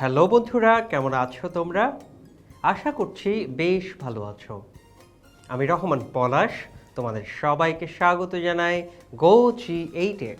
Hello বন্ধুরা, কেমন আছো তোমরা? আশা করছি বেশ ভালো আছো। আমি রহমান পলাশ, তোমাদের সবাইকে স্বাগত জানাই গো জি এইটে।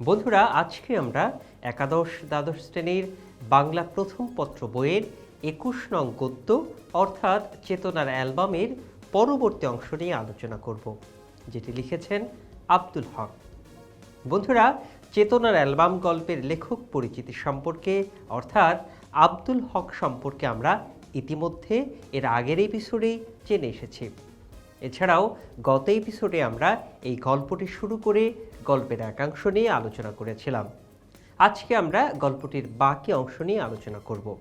বন্ধুরা, আজকে আমরা একাদশ দ্বাদশ শ্রেণির বাংলা প্রথম পত্র বইয়ের একুশ নং গদ্য অর্থাৎ চেতনার অ্যালবামের পরবর্তী অংশ নিয়ে আলোচনা করব, যেটি লিখেছেন আব্দুল হক। বন্ধুরা, চেতনার অ্যালবাম গল্পের লেখক পরিচিতি সম্পর্কে, অর্থাৎ আব্দুল হক সম্পর্কে আমরা ইতিমধ্যে এর আগের এপিসোডেই জেনে এসেছি। এছাড়াও, গত এপিসোডে আমরা এই গল্পটি শুরু করে গল্পের একাংশ নিয়ে আলোচনা করেছিলাম। আজকে আমরা গল্পটির বাকি অংশ নিয়ে আলোচনা করব।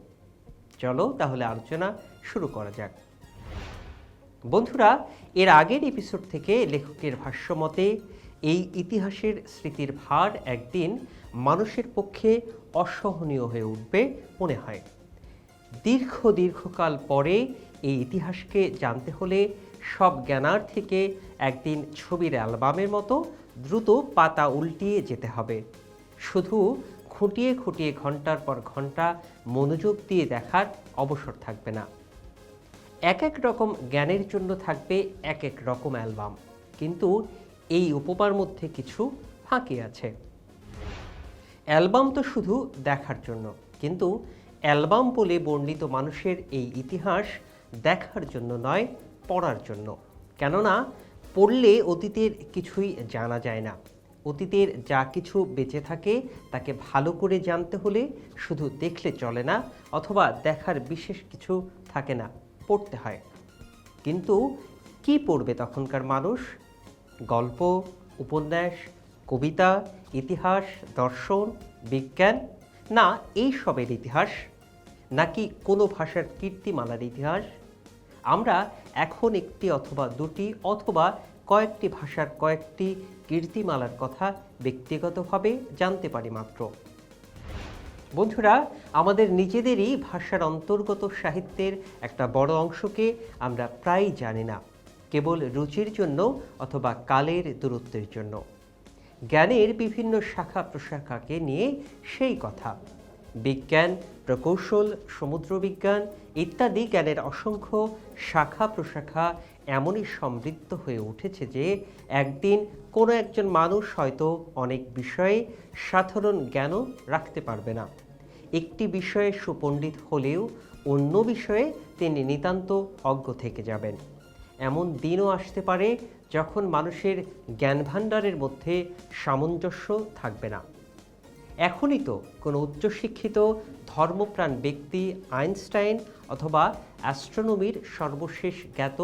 চলো তাহলে আলোচনা শুরু করা যাক। বন্ধুরা, এর আগের এপিসোড থেকে লেখকের ভাষ্যমতে এই ইতিহাসের স্মৃতির ভার একদিন মানুষের পক্ষে অসহনীয় হয়ে উঠবে মনে হয়। দীর্ঘ, দীর্ঘকাল পরে এই ইতিহাসকে জানতে হলে সব জ্ঞানার্থীকে একদিন ছবির অ্যালবামের মতো দ্রুত পাতা উল্টিয়ে যেতে হবে। শুধু খুঁটিয়ে খুঁটিয়ে ঘণ্টার পর ঘণ্টা মনোযোগ দিয়ে দেখার অবসর থাকবে না। এক এক রকম জ্ঞানের জন্য থাকবে এক এক রকম অ্যালবাম। কিন্তু এই উপমার মধ্যে কিছু ফাঁকি আছে। অ্যালবাম তো শুধু দেখার জন্য, কিন্তু অ্যালবাম বলে বর্ণিত মানুষের এই ইতিহাস দেখার জন্য নয়, পড়ার জন্য। কেননা, পড়লে অতীতের কিছুই জানা যায় না। অতীতের যা কিছু বেঁচে থাকে, তাকে ভালো করে জানতে হলে শুধু দেখলে চলে না, অথবা দেখার বিশেষ কিছু থাকে না, পড়তে হয়। কিন্তু কি পড়বে তখনকার মানুষ? গল্প, উপন্যাস, কবিতা, ইতিহাস, দর্শন, বিজ্ঞান? না, এই সবের ইতিহাস? নাকি কোনো ভাষার কীর্তিমালার ইতিহাস? আমরা এখন একটি অথবা দুটি অথবা কয়েকটি ভাষার কয়েকটি কীর্তিমালার কথা ব্যক্তিগতভাবে জানতে পারি মাত্র। বন্ধুরা, আমাদের নিজেদেরই ভাষার অন্তর্গত সাহিত্যের একটা বড় অংশকে আমরা প্রায়ই জানি না, কেবল রুচির জন্য অথবা কালের দূরত্বের জন্য। জ্ঞানের বিভিন্ন শাখা প্রশাখাকে নিয়ে সেই কথা। বিজ্ঞান, প্রকৌশল, সমুদ্রবিজ্ঞান ইত্যাদি জ্ঞানের অসংখ্য শাখা প্রশাখা এমনই সমৃদ্ধ হয়ে উঠেছে যে একদিন কোনো একজন মানুষ হয়তো অনেক বিষয়ে সাধারণ জ্ঞানও রাখতে পারবে না। একটি বিষয়ে সুপণ্ডিত হলেও অন্য বিষয়ে তিনি নিতান্ত অজ্ঞ থেকে যাবেন। এমন দিনও আসতে পারে যখন মানুষের জ্ঞান ভাণ্ডারের মধ্যে সামঞ্জস্য থাকবে না। এখনই তো কোনো উচ্চশিক্ষিত ধর্মপ্রাণ ব্যক্তি আইনস্টাইন অথবা অ্যাস্ট্রোনমির সর্বশেষ জ্ঞাত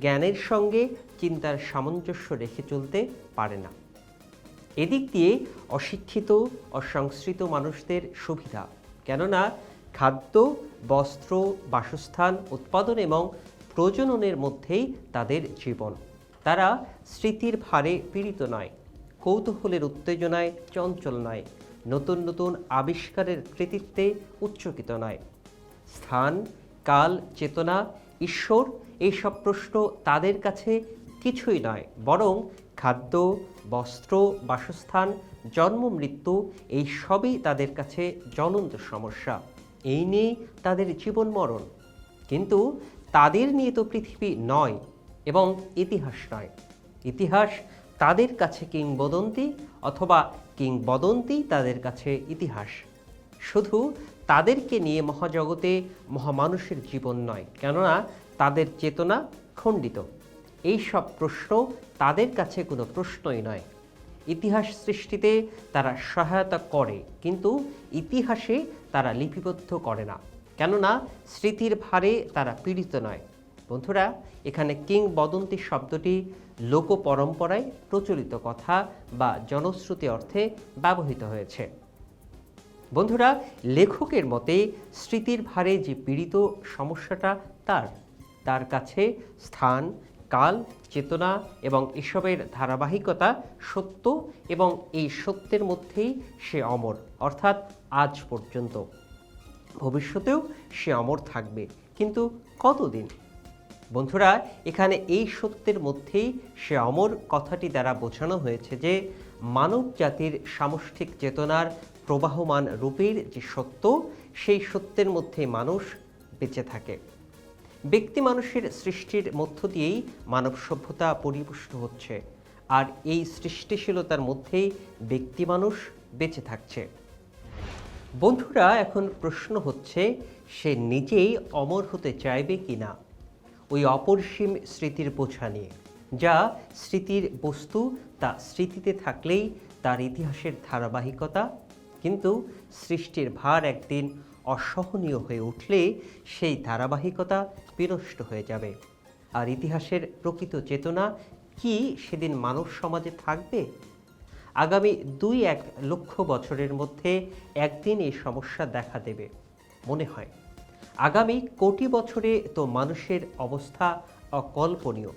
জ্ঞানের সঙ্গে চিন্তার সামঞ্জস্য রেখে চলতে পারে না। এদিক দিয়ে অশিক্ষিত অসংস্কৃত মানুষদের সুবিধা, কেননা খাদ্য, বস্ত্র, বাসস্থান, উৎপাদন এবং প্রজননের মধ্যেই তাদের জীবন। তারা স্মৃতির ভারে পীড়িত নয়, কৌতূহলের উত্তেজনায় চঞ্চল নয় নতুন নতুন আবিষ্কারের কৃতিত্বে উচ্চকিত নয়। স্থান, কাল, চেতনা, ঈশ্বর, এইসব প্রশ্ন তাদের কাছে কিছুই নয়, বরং খাদ্য, বস্ত্র, বাসস্থান, জন্ম, মৃত্যু, এই সবই তাদের কাছে জ্বলন্ত সমস্যা। এই নিয়ে তাদের জীবন মরণ। কিন্তু তাদের নিয়ে তো পৃথিবী নয় এবং ইতিহাস নয়। ইতিহাস তাদের কাছে কিংবদন্তি অথবা কিংবদন্তি তাদের কাছে ইতিহাস। শুধু তাদেরকে নিয়ে মহাজগতে মহামানুষের জীবন নয়, কেননা তাদের চেতনা খণ্ডিত। এই সব প্রশ্ন তাদের কাছে কোনো প্রশ্নই নয়। ইতিহাস সৃষ্টিতে তারা সহায়তা করে, কিন্তু ইতিহাসে তারা লিপিবদ্ধ করে না। কেননা স্মৃতির ভারে তারা পীড়িত নয়। বন্ধুরা, এখানে কিংবদন্তি শব্দটি লোক পরম্পরায় প্রচলিত কথা বা জনশ্রুতি অর্থে ব্যবহৃত হয়েছে। বন্ধুরা, লেখকের মতে স্মৃতির ভারে যে পীড়িত সমস্যাটা তার তার কাছে স্থান, কাল, চেতনা এবং এসবের ধারাবাহিকতা সত্য এবং এই সত্যের মধ্যেই সে অমর, অর্থাৎ আজ পর্যন্ত। ভবিষ্যতেও সে অমর থাকবে, কিন্তু কতদিন? বন্ধুরা, এখানে এই সত্যের মধ্যেই সে অমর কথাটি দ্বারা বোঝানো হয়েছে যে মানব জাতির সামষ্টিক চেতনার প্রবাহমান রূপের যে সত্য, সেই সত্যের মধ্যে মানুষ বেঁচে থাকে। ব্যক্তি মানুষের সৃষ্টির মধ্য দিয়েই মানব সভ্যতা পরিপুষ্ট হচ্ছে আর এই সৃষ্টিশীলতার মধ্যেই ব্যক্তি মানুষ বেঁচে থাকছে। বন্ধুরা, এখন প্রশ্ন হচ্ছে, সে নিজেই অমর হতে চাইবে কি না ওই অপরিসীম স্মৃতির বোঝা নিয়ে, যা স্মৃতির বস্তু তা স্মৃতিতে থাকলেই তার ইতিহাসের ধারাবাহিকতা। কিন্তু সৃষ্টির ভার একদিন অসহনীয় হয়ে উঠলে সেই ধারাবাহিকতা বিনষ্ট হয়ে যাবে। আর ইতিহাসের প্রকৃত চেতনা কি সেদিন মানব সমাজে থাকবে? আগামী দুই এক লক্ষ বছরের মধ্যে একদিন এই সমস্যা দেখা দেবে, মনে হয়। আগামী কোটি বছরে তো মানুষের অবস্থা অকল্পনীয়।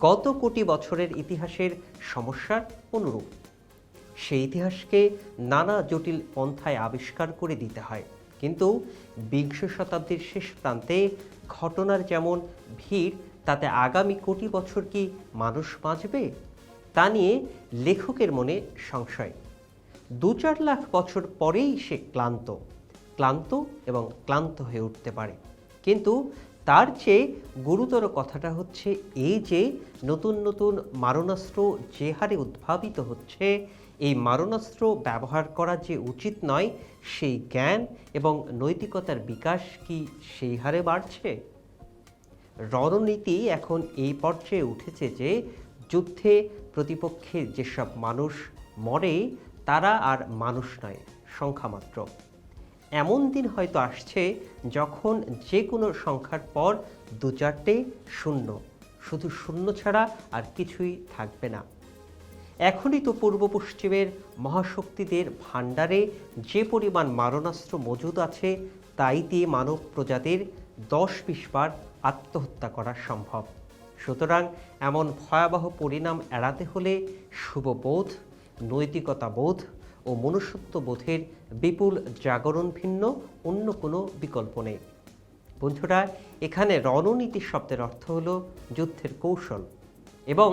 গত কোটি বছরের ইতিহাসের সমস্যার অনুরূপ। সেই ইতিহাসকে নানা জটিল পন্থায় আবিষ্কার করে দিতে হয়। কিন্তু বিংশ শতাব্দীর শেষ প্রান্তে ঘটনার যেমন ভিড়, তাতে আগামী কোটি বছর কি মানুষ বাঁচবে? তা নিয়ে লেখকের মনে সংশয়। দু চার লাখ বছর পরেই সে ক্লান্ত। ক্লান্ত এবং ক্লান্ত হয়ে উঠতে পারে। কিন্তু তার চেয়ে গুরুতর কথাটা হচ্ছে এই যে নতুন নতুন মারণাস্ত্র যে হারে উদ্ভাবিত হচ্ছে, এই মারণাস্ত্র ব্যবহার করা যে উচিত নয়, সেই জ্ঞান এবং নৈতিকতার বিকাশ কি সেই হারে বাড়ছে? রণনীতি এখন এই পর্যায়ে উঠেছে যে যুদ্ধে প্রতিপক্ষের যেসব মানুষ মরে, তারা আর মানুষ নয়, সংখ্যামাত্র। এমন দিন হয়তো আসছে যখন যে কোনো সংখ্যার পর দু চারটে শূন্য। শুধু শূন্য ছাড়া আর কিছুই থাকবে না। এখনই তো পূর্ব পশ্চিমের মহাশক্তিদের ভাণ্ডারে যে পরিমাণ মারণাস্ত্র মজুদ আছে, তাই দিয়ে মানব প্রজাতির দশ বিশ বার আত্মহত্যা করা সম্ভব। সুতরাং এমন ভয়াবহ পরিণাম এড়াতে হলে শুভবোধ নৈতিকতা বোধ ও মনুষ্যত্ব বোধের বিপুল জাগরণ ভিন্ন, অন্য কোনো বিকল্প নেই। বন্ধুরা, এখানে রণনীতি শব্দের অর্থ হলো যুদ্ধের কৌশল এবং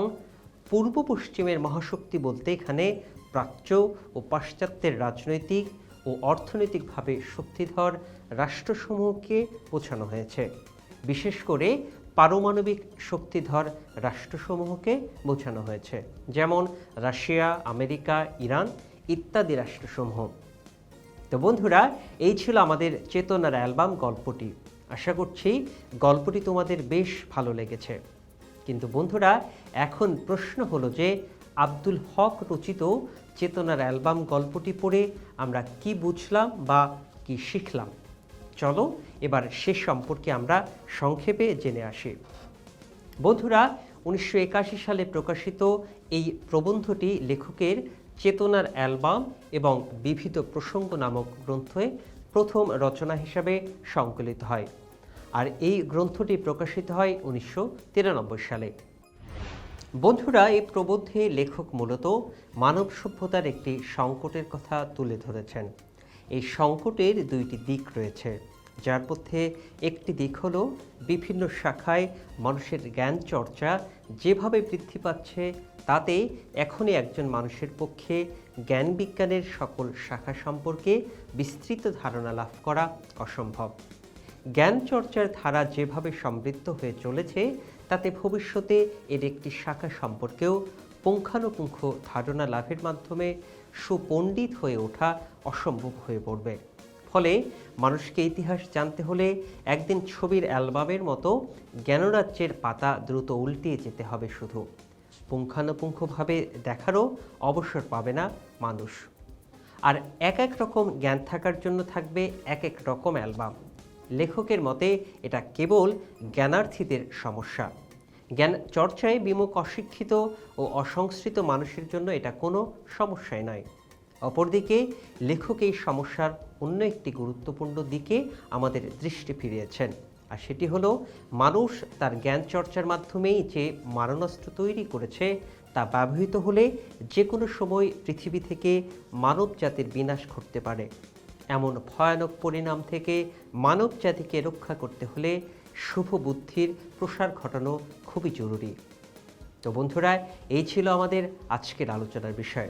পূর্ব পশ্চিমের মহাশক্তি বলতে এখানে প্রাচ্য ও পাশ্চাত্যের রাজনৈতিক ও অর্থনৈতিকভাবে শক্তিধর রাষ্ট্রসমূহকে বোঝানো হয়েছে। বিশেষ করে পারমাণবিক শক্তিধর রাষ্ট্রসমূহকে বোঝানো হয়েছে। যেমন রাশিয়া, আমেরিকা, ইরান ইত্যাদি রাষ্ট্রসমূহ। তো বন্ধুরা, এই ছিল আমাদের চেতনার অ্যালবাম গল্পটি। আশা করছি গল্পটি তোমাদের বেশ ভালো লেগেছে। কিন্তু বন্ধুরা, এখন প্রশ্ন হলো যে, আব্দুল হক রচিত চেতনার অ্যালবাম গল্পটি পড়ে আমরা কি বুঝলাম বা কি শিখলাম? চলো, এবার সে সম্পর্কে আমরা সংক্ষেপে জেনে আসি। বন্ধুরা, উনিশশো একাশি সালে প্রকাশিত এই প্রবন্ধটি লেখকের চেতনার অ্যালবাম এবং বিবিধ প্রসঙ্গ নামক গ্রন্থে প্রথম রচনা হিসাবে সংকলিত হয় আর এই গ্রন্থটি প্রকাশিত হয় উনিশশো তিরানব্বই সালে। বন্ধুরা এই প্রবন্ধে লেখক মূলত মানব সভ্যতার একটি সংকটের কথা তুলে ধরেছেন। এই সংকটের দুইটি দিক রয়েছে। যার মধ্যে একটি দিক হলো বিভিন্ন শাখায় মানুষের জ্ঞান চর্চা যেভাবে বৃদ্ধি পাচ্ছে, তাতে এখনই একজন মানুষের পক্ষে জ্ঞান বিজ্ঞানের সকল শাখা সম্পর্কে বিস্তৃত ধারণা লাভ করা অসম্ভব। জ্ঞান চর্চার ধারা যেভাবে সমৃদ্ধ হয়ে চলেছে, তাতে ভবিষ্যতে এর একটি শাখা সম্পর্কেও পুঙ্খানুপুঙ্খ ধারণা লাভের মাধ্যমে সুপণ্ডিত হয়ে ওঠা অসম্ভব হয়ে পড়বে। ফলে মানুষকে ইতিহাস জানতে হলে একদিন ছবির অ্যালবামের মতো জ্ঞানরাজ্যের পাতা দ্রুত উল্টিয়ে যেতে হবে শুধু। পুঙ্খানুপুঙ্খভাবে দেখারও অবসর পাবে না মানুষ। আর এক এক রকম জ্ঞান থাকার জন্য থাকবে এক এক রকম অ্যালবাম। লেখকের মতে, এটা কেবল জ্ঞানার্থীদের সমস্যা। জ্ঞান চর্চায় বিমুখ অশিক্ষিত ও অসংস্কৃত মানুষের জন্য এটা কোনো সমস্যাই নয়। অপরদিকে, লেখক এই সমস্যার অন্য একটি গুরুত্বপূর্ণ দিকে আমাদের দৃষ্টি ফিরিয়েছেন, আর সেটি হলো, মানুষ তার জ্ঞান চর্চার মাধ্যমেই যে মারণাস্ত্র তৈরি করেছে, তা ব্যবহৃত হলে যে কোনো সময় পৃথিবী থেকে মানব জাতির বিনাশ ঘটতে পারে। এমন ভয়ানক পরিণাম থেকে মানব জাতিকে রক্ষা করতে হলে শুভ বুদ্ধির প্রসার ঘটানো খুবই জরুরি। তো বন্ধুরা, এই ছিল আমাদের আজকের আলোচনার বিষয়।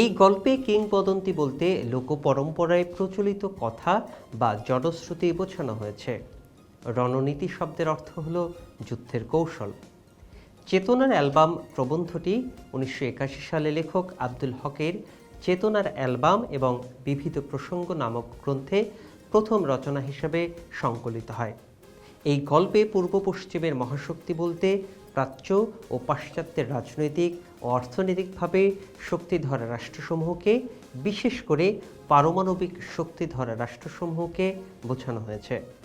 এই গল্পে কিংবদন্তি বলতে লোক পরম্পরায় প্রচলিত কথা বা জনশ্রুতি বোঝানো হয়েছে। রণনীতি শব্দের অর্থ হল যুদ্ধের কৌশল। চেতনার অ্যালবাম প্রবন্ধটি উনিশশো একাশি সালে লেখক আব্দুল হকের চেতনার অ্যালবাম এবং বিবিধ প্রসঙ্গ নামক গ্রন্থে প্রথম রচনা হিসেবে সংকলিত হয়। এই গল্পে পূর্ব পশ্চিমের মহাশক্তি বলতে প্রাচ্য ও পাশ্চাত্যের রাজনৈতিক ও অর্থনৈতিকভাবে শক্তিধরা রাষ্ট্রসমূহকে, বিশেষ করে পারমাণবিক শক্তিধরা রাষ্ট্রসমূহকে বোঝানো হয়েছে।